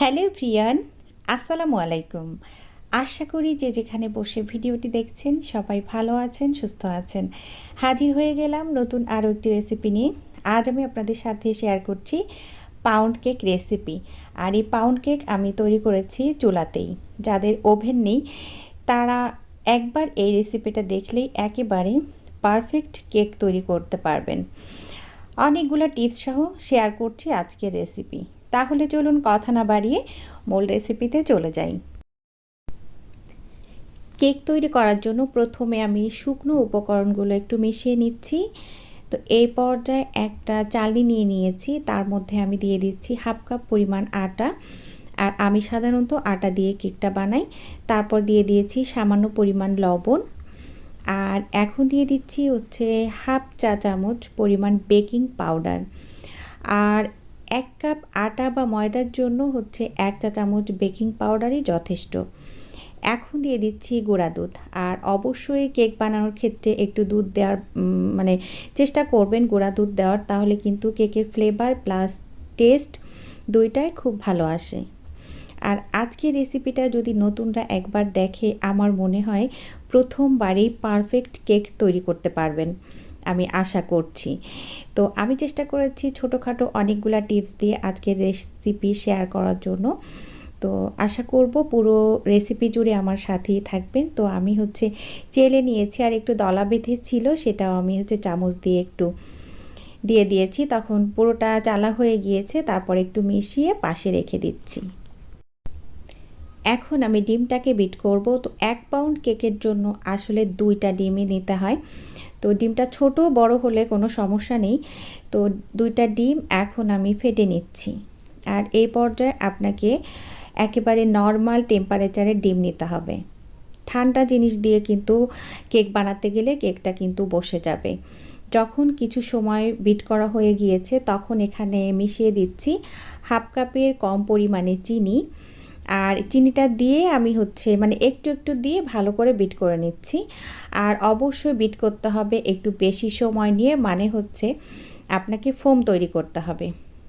Hello Priyan, আসসালামু আলাইকুম। আশা করি যে যেখানে বসে ভিডিওটি দেখছেন, সবাই ভালো আছেন, সুস্থ আছেন। হাজির হয়ে গেলাম নতুন আরও একটি রেসিপি নিয়ে। আজ আমি আপনাদের সাথে শেয়ার করছি পাউন্ড কেক রেসিপি আর এই পাউন্ড কেক আমি তৈরি করেছি চুলাতেই। যাদের ওভেন নেই, তারা একবার এই রেসিপিটা দেখলেই একেবারে পারফেক্ট কেক তৈরি করতে পারবেন। অনেকগুলো টিপস সহ শেয়ার করছি আজকের রেসিপি তাহলে চলুন কথা না বাড়িয়ে মূল রেসিপিতে চলে যাই। কেক তৈরি করার জন্য প্রথমে আমি শুকনো উপকরণগুলো একটু মিশিয়ে নিচ্ছি। তো এই পর্যায়ে একটা চালি নিয়ে নিয়েছি, তার মধ্যে আমি দিয়ে দিচ্ছি হাফ কাপ পরিমাণ আটা। আর আমি সাধারণত আটা দিয়ে কেকটা বানাই। তারপর দিয়ে দিয়েছি সামান্য পরিমাণ লবণ। আর এখন দিয়ে দিচ্ছি হচ্ছে হাফ চা চামচ পরিমাণ বেকিং পাউডার। আর এক কাপ আটা বা ময়দার জন্য হচ্ছে এক চা চামচ বেকিং পাউডারই যথেষ্ট। এখন দিয়ে দিচ্ছি গুঁড়া দুধ। আর অবশ্যই কেক বানানোর ক্ষেত্রে একটু দুধ দেওয়ার মানে চেষ্টা করবেন গুঁড়া দুধ দেওয়ার, তাহলে কিন্তু কেকের ফ্লেভার প্লাস টেস্ট দুইটাই খুব ভালো আসে। আর আজকের রেসিপিটা যদি নতুনরা একবার দেখে, আমার মনে হয় প্রথমবারেই পারফেক্ট কেক তৈরি করতে পারবেন। আমি আশা করছি। তো আমি চেষ্টা করেছি ছোটোখাটো অনেকগুলো টিপস দিয়ে আজকের রেসিপি শেয়ার করার জন্য। তো আশা করব পুরো রেসিপি জুড়ে আমার সাথেই থাকবেন। তো আমি হচ্ছে চেলে নিয়েছি আর একটু দলা বেঁধে ছিল সেটাও আমি হচ্ছে চামচ দিয়ে একটু দিয়ে দিয়েছি। তখন পুরোটা চালা হয়ে গিয়েছে, তারপর একটু মিশিয়ে পাশে রেখে দিচ্ছি। এখন আমি ডিমটাকে বিট করব। তো এক পাউন্ড কেকের জন্য আসলে দুইটা ডিমই নিতে হয়। তো ডিমটা ছোট, বড় হলে কোনো সমস্যা নেই। তো দুইটা ডিম এখন আমি ফেটে নিচ্ছি। আর এই পর্যায়ে আপনাকে একেবারে নর্মাল টেম্পারেচারে ডিম নিতে হবে। ঠান্ডা জিনিস দিয়ে কিন্তু কেক বানাতে গেলে কেকটা কিন্তু বসে যাবে। যখন কিছু সময় বিট করা হয়ে গিয়েছে, তখন এখানে মিশিয়ে দিচ্ছি হাফ কাপের কম পরিমাণে চিনি। আর চিনিটা দিয়ে আমি হচ্ছে মানে একটু একটু দিয়ে ভালো করে বিট করে নিচ্ছি। আর অবশ্যই বিট করতে হবে একটু বেশি সময় নিয়ে মানে হচ্ছে আপনাকে ফোম তৈরি করতে হবে।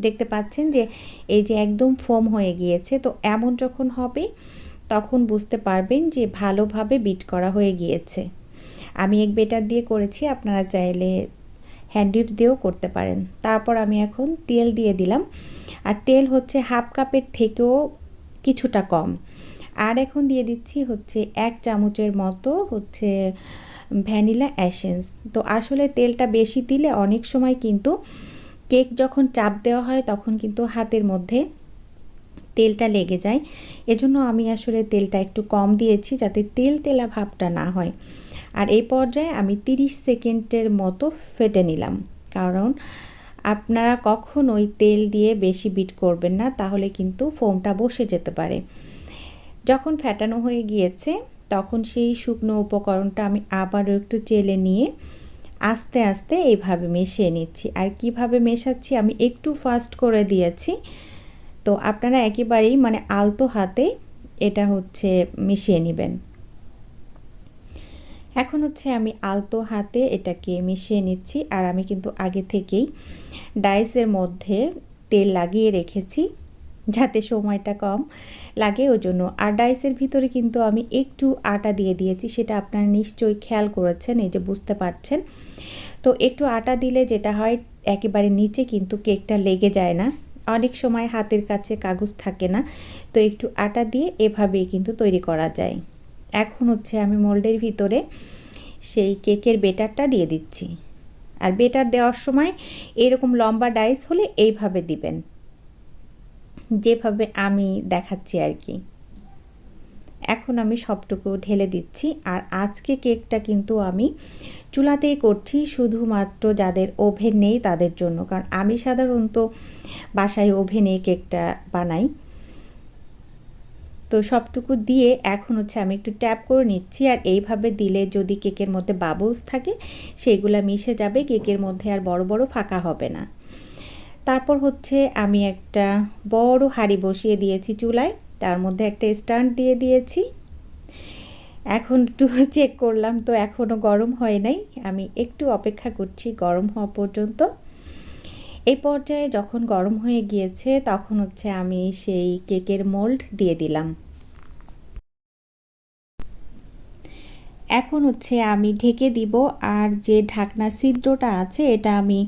দেখতে পাচ্ছেন যে এই যে একদম ফোম হয়ে গিয়েছে, তো এমন যখন হবে তখন বুঝতে পারবেন যে ভালোভাবে বিট করা হয়ে গিয়েছে। আমি এক বেটার দিয়ে করেছি, আপনারা চাইলে হ্যান্ডউইচ দিয়েও করতে পারেন। তারপর আমি এখন তেল দিয়ে দিলাম। আর তেল হচ্ছে হাফ কাপের থেকেও কিছুটা কম। আর এখন দিয়ে দিচ্ছি হচ্ছে এক চামচের মতো হচ্ছে ভ্যানিলা অ্যাসেন্স তো আসলে তেলটা বেশি দিলে অনেক সময় কিন্তু কেক যখন চাপ দেওয়া হয় তখন কিন্তু হাতের মধ্যে তেলটা লেগে যায়। এজন্য আমি আসলে তেলটা একটু কম দিয়েছি যাতে তেল তেলা ভাবটা না হয়। আর এই পর্যায়ে আমি 30 সেকেন্ডের মতো ফেটে নিলাম। কারণ আপনারা কখনোই তেল দিয়ে বেশি বিট করবেন না, তাহলে কিন্তু ফোমটা বসে যেতে পারে। যখন ফ্যাটানো হয়ে গিয়েছে, তখন সেই শুকনো উপকরণটা আমি আবারও একটু চেলে নিয়ে আস্তে আস্তে এইভাবে মিশিয়ে নিচ্ছি। আর কীভাবে মেশাচ্ছি আমি একটু ফাস্ট করে দিয়েছি। তো আপনারা একেবারেই মানে আলতো হাতে এটা হচ্ছে মিশিয়ে নেবেন। এখন হচ্ছে আমি আলতো হাতে এটাকে মিশিয়ে নিচ্ছি, আর আমি কিন্তু আগে থেকেই ডাইসের মধ্যে তেল লাগিয়ে রেখেছি যাতে সময়টা কম লাগে। ওই জন্য আর ডাইসের ভিতরে কিন্তু আমি একটু আটা দিয়ে দিয়েছি, সেটা আপনারা নিশ্চয়ই খেয়াল করেছেন, এই যে বুঝতে পারছেন। তো একটু আটা দিলে যেটা হয়, একেবারে নিচে কিন্তু কেকটা লেগে যায় না। অনেক সময় হাতের কাছে কাগজ থাকে না, তো একটু আটা দিয়ে এভাবেই কিন্তু তৈরি করা যায়। এখন হচ্ছে আমি মোল্ডের ভিতরে সেই কেকের বেটারটা দিয়ে দিচ্ছি। আর বেটার দেওয়ার সময় এরকম লম্বা ডাইস হলে এইভাবে দিবেন। যেভাবে আমি দেখাচ্ছি আর কি। এখন আমি সবটুকু ঢেলে দিচ্ছি। আর আজকে কেকটা কিন্তু আমি চুলাতেই করছি, শুধুমাত্র যাদের ওভেন নেই তাদের জন্য। কারণ আমি সাধারণত বাসায় ওভেনে কেকটা বানাই। তো সবটুকু দিয়ে এখন হচ্ছে আমি একটু ট্যাপ করে নিচ্ছি আর এইভাবে দিলে যদি কেকের মধ্যে বাবলস থাকে, সেগুলো মিশে যাবে, কেকের মধ্যে আর বড় বড় ফাঁকা হবে না। তারপর হচ্ছে আমি একটা বড় হাঁড়ি বসিয়ে দিয়েছি চুলায়, তার মধ্যে একটা স্ট্যান্ড দিয়ে দিয়েছি। এখন একটু চেক করলাম, তো এখনও গরম হয় নাই। আমি একটু অপেক্ষা করছি গরম হওয়া পর্যন্ত। এই পর্যায়ে যখন গরম হয়ে গিয়েছে, তখন হচ্ছে আমি সেই কেকের মোল্ড দিয়ে দিলাম। এখন হচ্ছে আমি ঢেকে দিব, আর যে ঢাকনা ছিদ্রটা আছে, এটা আমি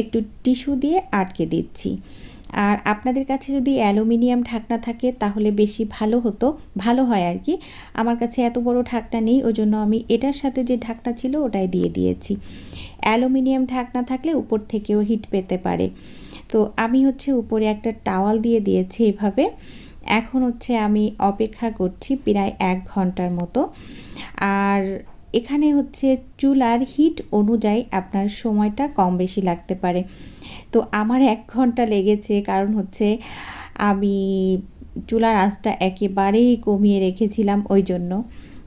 একটু টিস্যু দিয়ে আটকে দিচ্ছি। আর আপনাদের কাছে যদি অ্যালুমিনিয়াম ঢাকনা থাকে, তাহলে বেশি ভালো হতো, ভালো হয় আর কি। আমার কাছে এত বড় ঢাকনা নেই ওই জন্য আমি এটার সাথে যে ঢাকনা ছিল, ওটাই দিয়ে দিয়েছি। অ্যালুমিনিয়াম ঢাকনা থাকলে উপর থেকেও হিট পেতে পারে। তো আমি হচ্ছে উপরে একটা টাওয়াল দিয়ে দিয়েছি এভাবে। এখন হচ্ছে আমি অপেক্ষা করছি প্রায় এক ঘণ্টার মতো। আর এখানে হচ্ছে চুলার হিট অনুযায়ী আপনার সময়টা কম বেশি লাগতে পারে। তো আমার এক ঘণ্টা লেগেছে, কারণ হচ্ছে আমি চুলার আঁচটা একেবারেই কমিয়ে রেখেছিলাম ওই জন্য।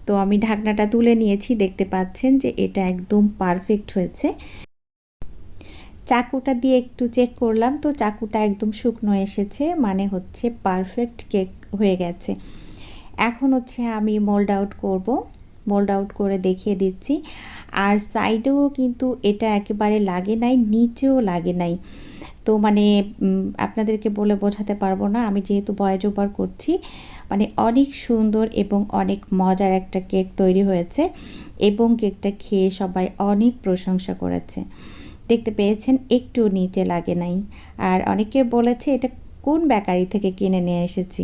তো আমি ঢাকনাটা তুলে নিয়েছি, দেখতে পাচ্ছেন যে এটা একদম পারফেক্ট হয়েছে। চাকুটা দিয়ে একটু চেক করলাম, তো চাকুটা একদম শুকনো এসেছে মানে হচ্ছে পারফেক্ট কেক হয়ে গেছে। এখন হচ্ছে আমি মোল্ড আউট করব। মোল্ড আউট করে দেখিয়ে দিচ্ছি। আর সাইডেও কিন্তু এটা একেবারে লাগে নাই, নিচেও লাগে নাই। তো মানে আপনাদেরকে বলে বোঝাতে পারব না, আমি যেহেতু বয়েজ ওভার করছি মানে অনেক সুন্দর এবং অনেক মজার একটা কেক তৈরি হয়েছে এবং কেকটা খেয়ে সবাই অনেক প্রশংসা করেছে। দেখতে পেয়েছেন, একটু নিচে লাগে নাই। আর অনেকে বলেছে, এটা কোন বেকারি থেকে কিনে নিয়ে এসেছি?